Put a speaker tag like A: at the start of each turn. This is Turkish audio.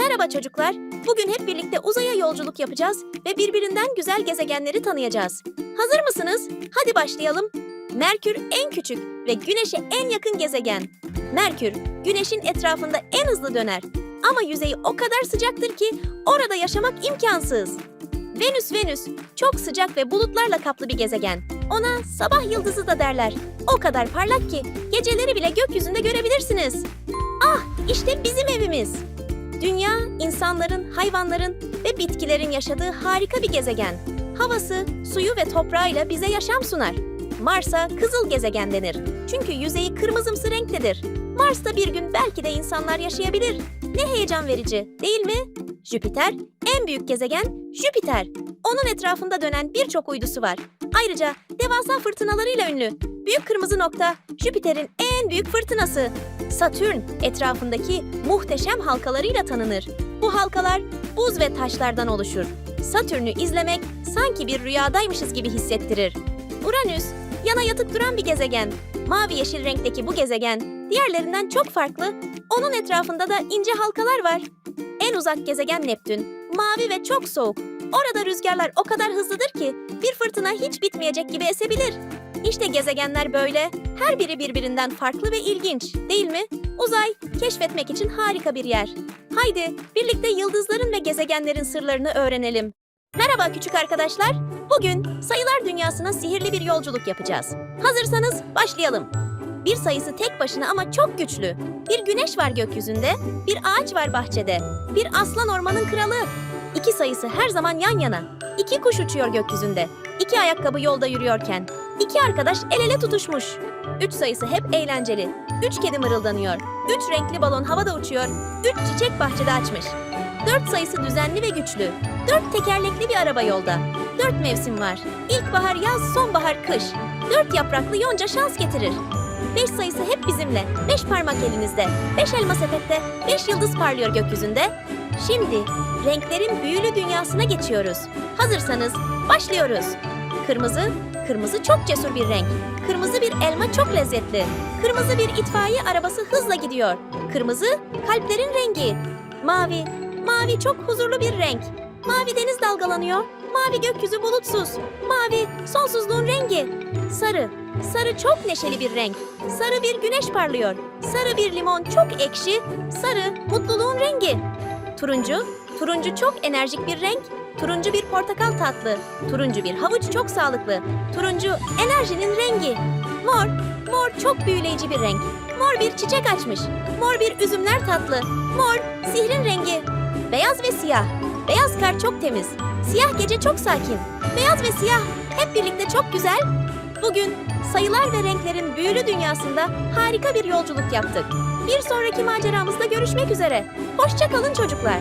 A: Merhaba çocuklar. Bugün hep birlikte uzaya yolculuk yapacağız ve birbirinden güzel gezegenleri tanıyacağız. Hazır mısınız? Hadi başlayalım. Merkür en küçük ve Güneş'e en yakın gezegen. Merkür, Güneş'in etrafında en hızlı döner. Ama yüzeyi o kadar sıcaktır ki orada yaşamak imkansız. Venüs Venüs, çok sıcak ve bulutlarla kaplı bir gezegen. Ona sabah yıldızı da derler. O kadar parlak ki geceleri bile gökyüzünde görebilirsiniz. Ah, işte bizim evimiz. Dünya, insanların, hayvanların ve bitkilerin yaşadığı harika bir gezegen. Havası, suyu ve toprağıyla bize yaşam sunar. Mars'a kızıl gezegen denir. Çünkü yüzeyi kırmızımsı renktedir. Mars'ta bir gün belki de insanlar yaşayabilir. Ne heyecan verici, değil mi? Jüpiter, en büyük gezegen Jüpiter. Onun etrafında dönen birçok uydusu var. Ayrıca devasa fırtınalarıyla ünlü. Büyük kırmızı nokta Jüpiter'in en büyük fırtınası. Satürn etrafındaki muhteşem halkalarıyla tanınır. Bu halkalar buz ve taşlardan oluşur. Satürn'ü izlemek sanki bir rüyadaymışız gibi hissettirir. Uranüs, yana yatık duran bir gezegen. Mavi yeşil renkteki bu gezegen diğerlerinden çok farklı. Onun etrafında da ince halkalar var. En uzak gezegen Neptün, mavi ve çok soğuk. Orada rüzgarlar o kadar hızlıdır ki bir fırtına hiç bitmeyecek gibi esebilir. İşte gezegenler böyle. Her biri birbirinden farklı ve ilginç, değil mi? Uzay, keşfetmek için harika bir yer. Haydi birlikte yıldızların ve gezegenlerin sırlarını öğrenelim. Merhaba küçük arkadaşlar. Bugün sayılar dünyasına sihirli bir yolculuk yapacağız. Hazırsanız başlayalım. Bir sayısı tek başına ama çok güçlü. Bir güneş var gökyüzünde, bir ağaç var bahçede, bir aslan ormanın kralı. İki sayısı her zaman yan yana. İki kuş uçuyor gökyüzünde. İki ayakkabı yolda yürüyorken. İki arkadaş el ele tutuşmuş. Üç sayısı hep eğlenceli. Üç kedi mırıldanıyor. Üç renkli balon havada uçuyor. Üç çiçek bahçede açmış. Dört sayısı düzenli ve güçlü. Dört tekerlekli bir araba yolda. Dört mevsim var. İlkbahar, yaz, sonbahar, kış. Dört yapraklı yonca şans getirir. Beş sayısı hep bizimle. Beş parmak elinizde. Beş elma sepette. Beş yıldız parlıyor gökyüzünde. Şimdi renklerin büyülü dünyasına geçiyoruz. Hazırsanız başlıyoruz. Kırmızı, kırmızı çok cesur bir renk. Kırmızı bir elma çok lezzetli. Kırmızı bir itfaiye arabası hızla gidiyor. Kırmızı, kalplerin rengi. Mavi, mavi çok huzurlu bir renk. Mavi deniz dalgalanıyor. Mavi gökyüzü bulutsuz. Mavi, sonsuzluğun rengi. Sarı, sarı çok neşeli bir renk. Sarı bir güneş parlıyor. Sarı bir limon çok ekşi. Sarı, mutluluğun rengi. Turuncu, turuncu çok enerjik bir renk. Turuncu bir portakal tatlı. Turuncu bir havuç çok sağlıklı. Turuncu enerjinin rengi. Mor, mor çok büyüleyici bir renk. Mor bir çiçek açmış. Mor bir üzümler tatlı. Mor, sihrin rengi. Beyaz ve siyah. Beyaz kar çok temiz. Siyah gece çok sakin. Beyaz ve siyah hep birlikte çok güzel. Bugün sayılar ve renklerin büyülü dünyasında harika bir yolculuk yaptık. Bir sonraki maceramızda görüşmek üzere. Hoşça kalın çocuklar.